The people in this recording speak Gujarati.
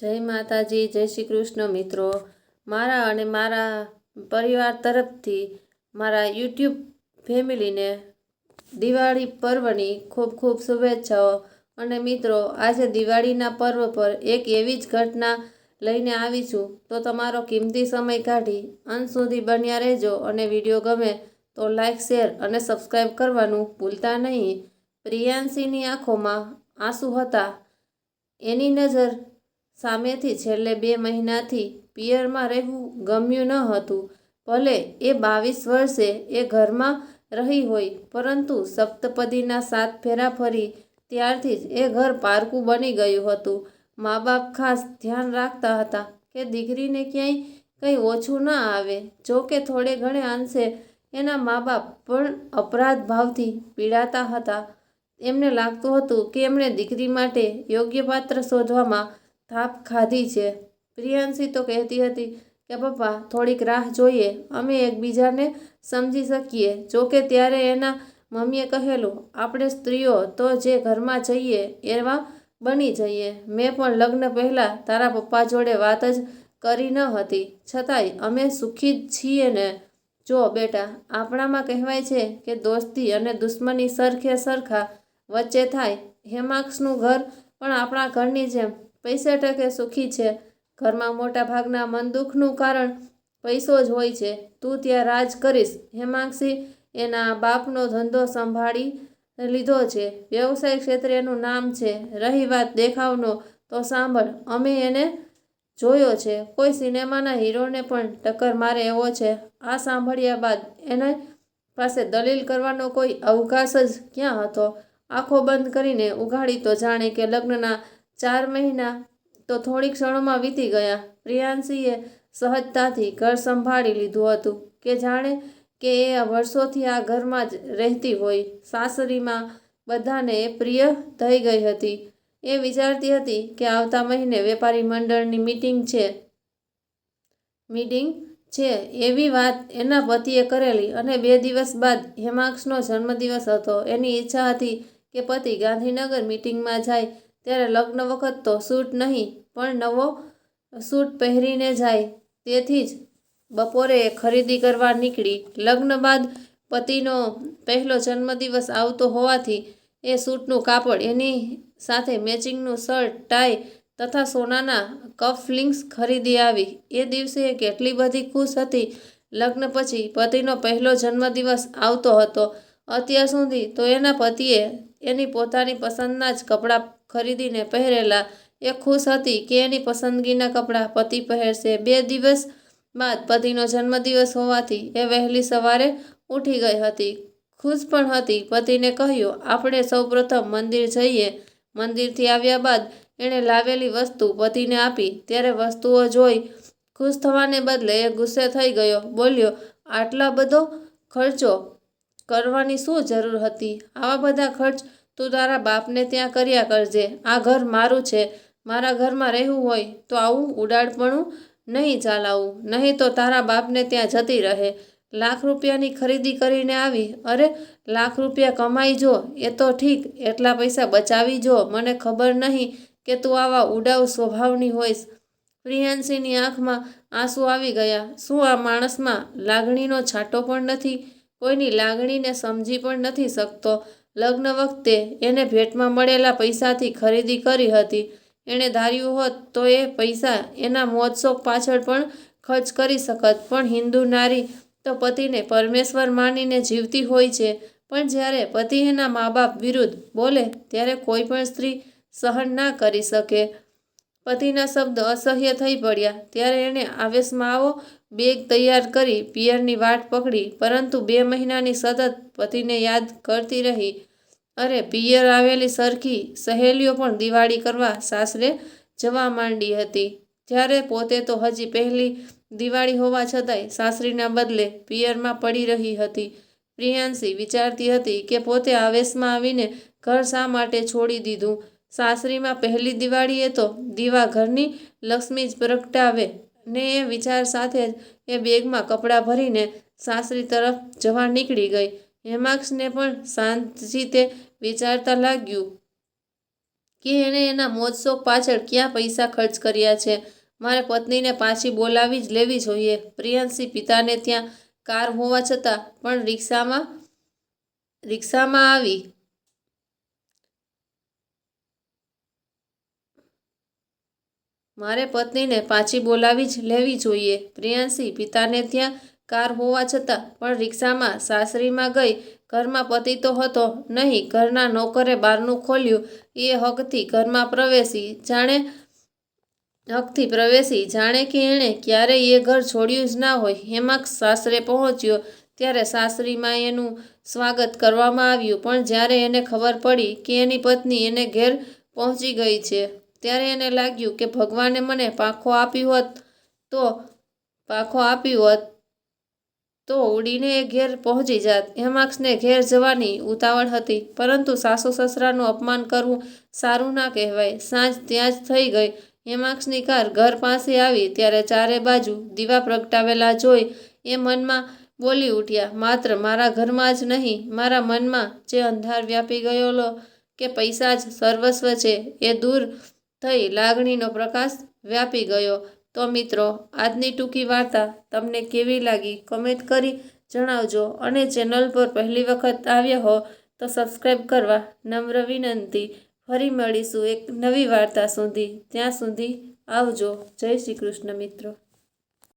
જય માતાજી, જય શ્રી કૃષ્ણ મિત્રો. મારા અને મારા પરિવાર તરફથી મારા યુટ્યુબ ફેમિલીને દિવાળી પર્વની ખૂબ ખૂબ શુભેચ્છાઓ. અને મિત્રો, આજે દિવાળીના પર્વ પર એક એવી જ ઘટના લઈને આવી છું. તો તમારો કિંમતી સમય કાઢી અંત સુધી બન્યા રહેજો અને વીડિયો ગમે તો લાઇક શેર અને સબસ્ક્રાઈબ કરવાનું ભૂલતા નહીં. પ્રિયાંશીની આંખોમાં આંસુ હતા. એની નજર સામેથી છેલ્લે બે મહિનાથી પિયરમાં રહેવું ગમ્યું ન હતું. ભલે એ બાવીસ વર્ષે એ ઘરમાં રહી હોય, પરંતુ સપ્તપદીના સાત ફેરા ફરી ત્યારથી જ એ ઘર પારકું બની ગયું હતું. મા બાપ ખાસ ધ્યાન રાખતા હતા કે દીકરીને ક્યાંય કંઈ ઓછું ન આવે. જો કે થોડે ઘણે અંશે એના મા બાપ પણ અપરાધ ભાવથી પીડાતા હતા. એમને લાગતું હતું કે એમણે દીકરી માટે યોગ્ય પાત્ર શોધવામાં થાપ ખાધી છે. પ્રિયાંશી તો કહેતી હતી કે, પપ્પા, થોડીક રાહ જોઈએ. અમે એકબીજાને સમજી શકીએ. જો કે ત્યારે એના મમ્મીએ કહેલું, આપણે સ્ત્રીઓ તો જે ઘરમાં જઈએ એવા બની જઈએ. મેં પણ લગ્ન પહેલાં તારા પપ્પા જોડે વાત જ કરી ન હતી. છતાંય અમે સુખી જ છીએ ને. જો બેટા, આપણામાં કહેવાય છે કે દોસ્તી અને દુશ્મની સરખે સરખા વચ્ચે થાય. હેમાક્ષનું ઘર પણ આપણા ઘરની જેમ પૈસે ટકે સુખી છે. ઘરમાં મોટા ભાગના મન દુઃખનું કારણ પૈસો જ હોય છે. તું ત્યાં રાજ કરીશ. હેમાંક્ષી એના બાપનો ધંધો સંભાળી લીધો છે. વ્યવસાય ક્ષેત્રે એનું નામ છે. રહી વાત દેખાવનો તો સાંભળ. અમે એને જોયો છે. કોઈ સિનેમાના હીરોને પણ ટક્કર મારે એવો છે. આ સાંભળ્યા બાદ એને પાસે દલીલ કરવાનો કોઈ અવકાશ જ ક્યાં હતો? આંખો બંધ કરીને ઉઘાડી તો જાણે કે લગ્નના ચાર મહિના તો થોડી ક્ષણોમાં વીતી ગયા. પ્રિયાંશીએ સહજતાથી ઘર સંભાળી લીધું હતું કે જાણે કે એ વર્ષોથી આ ઘરમાં જ રહેતી હોય. સાસરીમાં બધાને એ પ્રિય થઈ ગઈ હતી. એ વિચારતી હતી કે આવતા મહિને વેપારી મંડળની મીટિંગ છે. મીટિંગ છે એવી વાત એના પતિએ કરેલી અને બે દિવસ બાદ હેમાક્ષનો જન્મદિવસ હતો. એની ઈચ્છા હતી કે પતિ ગાંધીનગર મીટિંગમાં જાય ત્યારે લગ્ન વખત તો સૂટ નહીં, પણ નવો સૂટ પહેરીને જાય, તેથી જ બપોરે ખરીદી કરવા નીકળી. લગ્ન બાદ પતિનો પહેલો જન્મદિવસ આવતો હોવાથી એ સૂટનું કાપડ, એની સાથે મેચિંગનું શર્ટ ટાઈ તથા સોનાના કફલિંગ્સ ખરીદી આવી. એ દિવસે એ કેટલી બધી ખુશ હતી. લગ્ન પછી પતિનો પહેલો જન્મદિવસ આવતો હતો. અત્યાર સુધી તો એના પતિએ એની પોતાની પસંદના જ કપડાં ખરીદીને પહેરેલા. એ ખુશ હતી કે એની પસંદગીના કપડાં પતિ પહેરશે. બે દિવસ બાદ પતિનો જન્મદિવસ હોવાથી એ વહેલી સવારે ઉઠી ગઈ હતી. ખુશ પણ હતી. પતિને કહ્યું, આપણે સૌપ્રથમ મંદિર જઈએ. મંદિરથી આવ્યા બાદ એણે લાવેલી વસ્તુ પતિને આપી. ત્યારે વસ્તુઓ જોઈ ખુશ થવાને બદલે એ ગુસ્સે થઈ ગયો. બોલ્યો, આટલા બધો ખર્ચો કરવાની શું જરૂર હતી? આવા બધા ખર્ચ તું તારા બાપને ત્યાં કર્યા કરજે. આ ઘર મારું છે. મારા ઘરમાં રહેવું હોય તો આવું ઉડાડપણું નહીં ચાલાવું. નહીં તો તારા બાપને ત્યાં જતી રહે. લાખ રૂપિયાની ખરીદી કરીને આવી. અરે, લાખ રૂપિયા કમાઈ જો. એ તો ઠીક. એટલા પૈસા બચાવી જો. મને ખબર નહીં કે તું આવા ઉડાવ સ્વભાવની હોઈશ. પ્રિયાંશીની આંખમાં આંસુ આવી ગયા. શું આ માણસમાં લાગણીનો છાંટો પણ નથી? કોઈની લાગણીને સમજી પણ નથી શકતો. લગ્ન વખતે એને ભેટમાં મળેલા પૈસાથી ખરીદી કરી હતી. એણે ધાર્યું હોત તો એ પૈસા એના મોજશોખ પાછળ પણ ખર્ચ કરી શકત. પણ હિન્દુ નારી તો પતિને પરમેશ્વર માનીને જીવતી હોય છે. પણ જ્યારે પતિ એના મા બાપ વિરુદ્ધ બોલે, ત્યારે કોઈ પણ સ્ત્રી સહન ના કરી શકે. પતિના શબ્દ અસહ્ય થઈ પડ્યા. ત્યારે એણે આવેશમાં આવો બેગ તૈયાર કરી પિયરની વાટ પકડી. પરંતુ બે મહિનાની સતત પતિને યાદ કરતી રહી. અરે, પિયર આવેલી સરખી સહેલીઓ પણ દિવાળી કરવા સાસરે જવા માંડી હતી. જ્યારે પોતે તો હજી પહેલી દિવાળી હોવા છતાંય સાસરીના બદલે પિયરમાં પડી રહી હતી. પ્રિયાંશી વિચારતી હતી કે પોતે આવેશમાં આવીને ઘર શા માટે છોડી દીધું? સાસરીમાં પહેલી દિવાળીએ તો દીવા ઘરની લક્ષ્મી જ પ્રગટાવે ને એ વિચાર સાથે જ એ બેગમાં કપડાં ભરીને સાસરી તરફ જવા નીકળી ગઈ. હેમાક્ષને પણ શાંતથી તે વિચારતા લાગ્યું કે એણે એના મોજશોખ પાછળ ક્યાં પૈસા ખર્ચ કર્યા છે? મારે પત્નીને પાછી બોલાવી જ લેવી જોઈએ. પ્રિયંશી પિતાને ત્યાં કાર હોવા છતાં પણ રિક્ષામાં રિક્ષામાં આવી મારે પત્નીને પાછી બોલાવી જ લેવી જોઈએ. પ્રિયાંશી પિતાને ત્યાં કાર હોવા છતાં પણ રિક્ષામાં સાસરીમાં ગઈ. ઘરમાં પતિ તો હતો નહીં, ઘરના નોકરે બારનું ખોલ્યું. એ હકથી ઘરમાં પ્રવેશી જાણે હકથી પ્રવેશી જાણે કે એણે ક્યારેય એ ઘર છોડ્યું જ ના હોય. હેમાક્ષ સાસરે પહોંચ્યો. ત્યારે સાસરીમાં એનું સ્વાગત કરવામાં આવ્યું. પણ જ્યારે એને ખબર પડી કે એની પત્ની એને ઘેર પહોંચી ગઈ છે. ત્યારે એને લાગ્યું કે ભગવાને મને પાંખો આપી હોત, તો પાંખો આપ્યું હોત, તો ઉડીને એ ઘેર પહોંચી જાત. હેમાક્ષને ઘેર જવાની ઉતાવળ હતી, પરંતુ સાસુ સસરાનું અપમાન કરવું સારું ના કહેવાય. સાંજ ત્યાં જ થઈ ગઈ. હેમાક્ષની કાર ઘર પાસે આવી, ત્યારે ચારે બાજુ દીવા પ્રગટાવેલા જોઈ એ મનમાં બોલી ઉઠ્યા, માત્ર મારા ઘરમાં જ નહીં, મારા મનમાં જે અંધાર વ્યાપી ગયેલો કે પૈસા જ સર્વસ્વ છે, એ દૂર થઈ લાગણીનો પ્રકાશ વ્યાપી ગયો. તો મિત્રો, આજની ટૂંકી વાર્તા તમને કેવી લાગી કમેન્ટ કરી જણાવજો અને ચેનલ પર પહેલી વખત આવ્યા હો તો સબસ્ક્રાઈબ કરવા નમ્ર વિનંતી. ફરી મળીશું એક નવી વાર્તા સુધી. ત્યાં સુધી આવજો. જય શ્રી કૃષ્ણ મિત્રો.